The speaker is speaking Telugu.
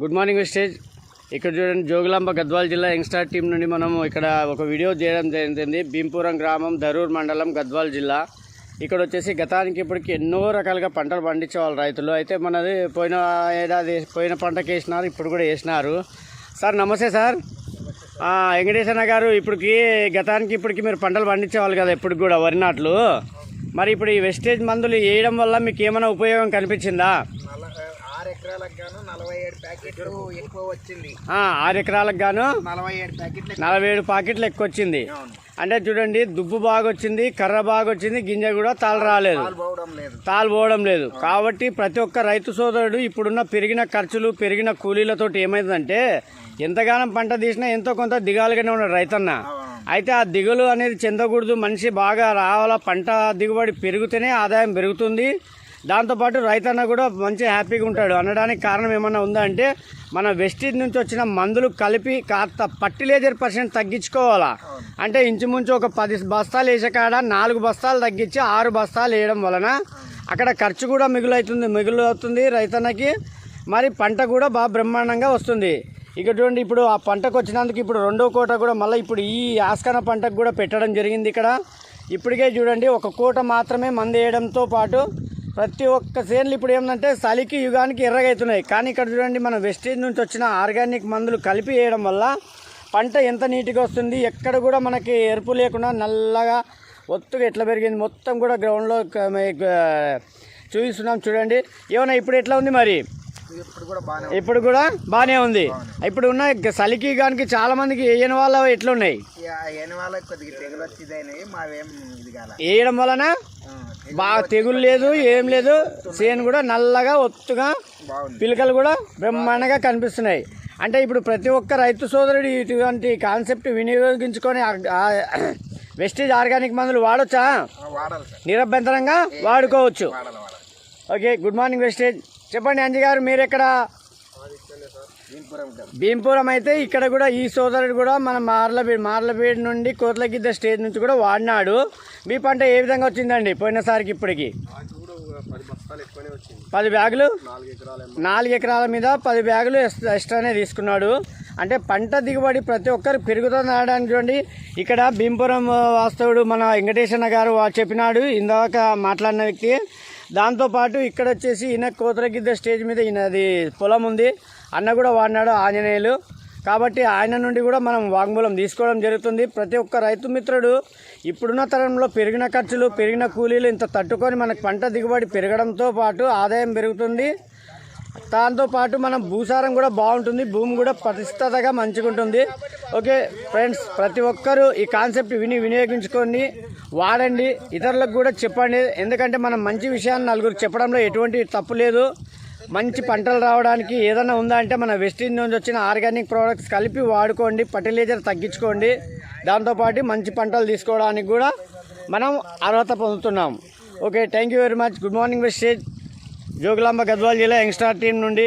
గుడ్ మార్నింగ్ విస్టేజ్ ఇక్కడ చూడండి జోగులాంబ గద్వాల జిల్లా యంగ్స్టార్ టీం నుండి మనం ఇక్కడ ఒక వీడియో చేయడం జరిగింది. భీంపురం గ్రామం ధరూర్ మండలం గద్వాల జిల్లా. ఇక్కడ వచ్చేసి గతానికి ఇప్పటికి ఎన్నో రకాలుగా పంటలు పండించేవాళ్ళు రైతులు. అయితే మనది పోయిన ఏడాది పోయిన పంటకి వేసినారు ఇప్పుడు కూడా వేసినారు. సార్ నమస్తే సార్. వెంకటేశ్వర గారు ఇప్పటికి గతానికి ఇప్పటికి మీరు పంటలు పండించేవాళ్ళు కదా ఇప్పటికి కూడా వరి నాట్లు. మరి ఇప్పుడు ఈ వెస్టేజ్ మందులు వేయడం వల్ల మీకు ఏమైనా ఉపయోగం కనిపించిందా? ఎకరాలకు గాను నలభై ఏడు ప్యాకెట్లు ఎక్కువ వచ్చింది. ఆ, ఆరు ఎకరాలకు గాను నలభై ఏడు ప్యాకెట్లు నలభై ఏడు పాకెట్లు ఎక్కువ వచ్చింది. అంటే చూడండి దుబ్బు బాగా వచ్చింది కర్ర బాగా వచ్చింది గింజ కూడా తాళ రాలేదు. పాలు పోవడం లేదు. తాలు పోవడం లేదు. కాబట్టి ప్రతి ఒక్క రైతు సోదరుడు ఇప్పుడున్న పెరిగిన ఖర్చులు పెరిగిన కూలీలతోటి ఏమైందంటే ఎంతగానం పంట తీసినా ఎంతో కొంత దిగాలుగానే ఉన్నాడు రైతన్న. అయితే ఆ దిగులు అనేది చెందకూడదు. మనిషి బాగా రావాలా పంట దిగుబడి పెరిగితేనే ఆదాయం పెరుగుతుంది. దాంతోపాటు రైతన్న కూడా మంచి హ్యాపీగా ఉంటాడు. అనడానికి కారణం ఏమన్నా ఉందా అంటే మన వెస్టీజ్ నుంచి వచ్చిన మందులు కలిపి కాస్త పర్టిలేజర్ పర్సెంట్ తగ్గించుకోవాలా? అంటే ఇంచుమించు ఒక పది బస్తాలు వేసే కాడ నాలుగు బస్తాలు తగ్గించి ఆరు బస్తాలు వేయడం వలన అక్కడ ఖర్చు కూడా మిగులవుతుంది మిగులు అవుతుంది రైతన్నకి. మరి పంట కూడా బాగా బ్రహ్మాండంగా వస్తుంది. ఇక చూడండి ఇప్పుడు ఆ పంటకు వచ్చినందుకు ఇప్పుడు రెండో కోట కూడా మళ్ళీ ఇప్పుడు ఈ ఆస్కన పంటకు కూడా పెట్టడం జరిగింది ఇక్కడ. ఇప్పటికే చూడండి ఒక కోట మాత్రమే మందు వేయడంతో పాటు ప్రతి ఒక్క సేన్లు ఇప్పుడు ఏంటంటే చలికి యుగానికి ఎర్రగవుతున్నాయి కానీ ఇక్కడ చూడండి మన వెస్టేజ్ నుంచి వచ్చిన ఆర్గానిక్ మందులు కలిపి వేయడం వల్ల పంట ఎంత నీట్గా వస్తుంది ఎక్కడ కూడా మనకి ఎరుపు లేకుండా నల్లగా ఒత్తుగా ఎట్లా పెరిగింది మొత్తం కూడా గ్రౌండ్లో చూపిస్తున్నాం చూడండి. ఏమన్నా ఇప్పుడు ఎట్లా ఉంది మరి? ఇప్పుడు కూడా బాగానే ఉంది. ఇప్పుడు ఉన్న చలికి గానికి చాలా మందికి వేయని వాళ్ళ ఎట్లున్నాయి? వేయడం వలన బాగా తెగులు లేదు ఏం లేదు. చేను కూడా నల్లగా ఒత్తుగా పిలకలు కూడా బ్రహ్మాండంగా కనిపిస్తున్నాయి. అంటే ఇప్పుడు ప్రతి ఒక్క రైతు సోదరుడు ఇటువంటి కాన్సెప్ట్ వినియోగించుకొని వెస్టేజ్ ఆర్గానిక్ మందులు వాడొచ్చా? నిరభ్యంతరంగా వాడుకోవచ్చు. Okay good morning Vestige. చెప్పండి అంజీ గారు మీరు ఎక్కడ భీంపురం అయితే ఇక్కడ కూడా ఈ సోదరుడు కూడా మన మార్లబేడ్ మార్లబేడ్ నుండి కోట్లగిద్ద స్టేజ్ నుంచి కూడా వాడినాడు. మీ పంట ఏ విధంగా వచ్చిందండి? పోయినసారికి ఇప్పటికి? పది బ్యాగులు? నాలుగు ఎకరాల మీద పది బ్యాగులు ఎక్స్- ఎక్స్ట్రానే తీసుకున్నాడు. అంటే పంట దిగుబడి ప్రతి ఒక్కరు పెరుగుతుంది అనడానికి చూడండి. ఇక్కడ భీంపురం వాస్తవుడు మన వెంకటేశన్న గారు చెప్పినాడు. ఇందాక మాట్లాడిన వ్యక్తి. దాంతోపాటు ఇక్కడ వచ్చేసి ఈయన కోతరగిద్ద స్టేజ్ మీద ఈయనది పొలం ఉంది. అన్న కూడా వాడినాడు ఆంజనేయులు. కాబట్టి ఆయన నుండి కూడా మనం వాంగ్మూలం తీసుకోవడం జరుగుతుంది. ప్రతి ఒక్క రైతు మిత్రుడు ఇప్పుడున్న తరంలో పెరిగిన ఖర్చులు పెరిగిన కూలీలు ఇంత తట్టుకొని మనకు పంట దిగుబడి పెరగడంతో పాటు ఆదాయం పెరుగుతుంది. దాంతోపాటు మనం భూసారం కూడా బాగుంటుంది. భూమి కూడా పరిస్థితగా మంచిగా ఉంటుంది. ఓకే ఫ్రెండ్స్ ప్రతి ఒక్కరూ ఈ కాన్సెప్ట్ విని వినియోగించుకొని వాడండి. ఇతరులకు కూడా చెప్పండి. ఎందుకంటే మనం మంచి విషయాన్ని నలుగురు చెప్పడంలో ఎటువంటి తప్పు లేదు. మంచి పంటలు రావడానికి ఏదైనా ఉందా అంటే మన వెస్టిండ్ నుంచి వచ్చిన ఆర్గానిక్ ప్రోడక్ట్స్ కలిపి వాడుకోండి ఫర్టిలైజర్ తగ్గించుకోండి. దాంతోపాటు మంచి పంటలు తీసుకోవడానికి కూడా మనం అర్హత పొందుతున్నాం. Okay thank you very much good morning Vestige Jogulamba Gadwal జిల్లా యంగ్స్టార్ టీం నుండి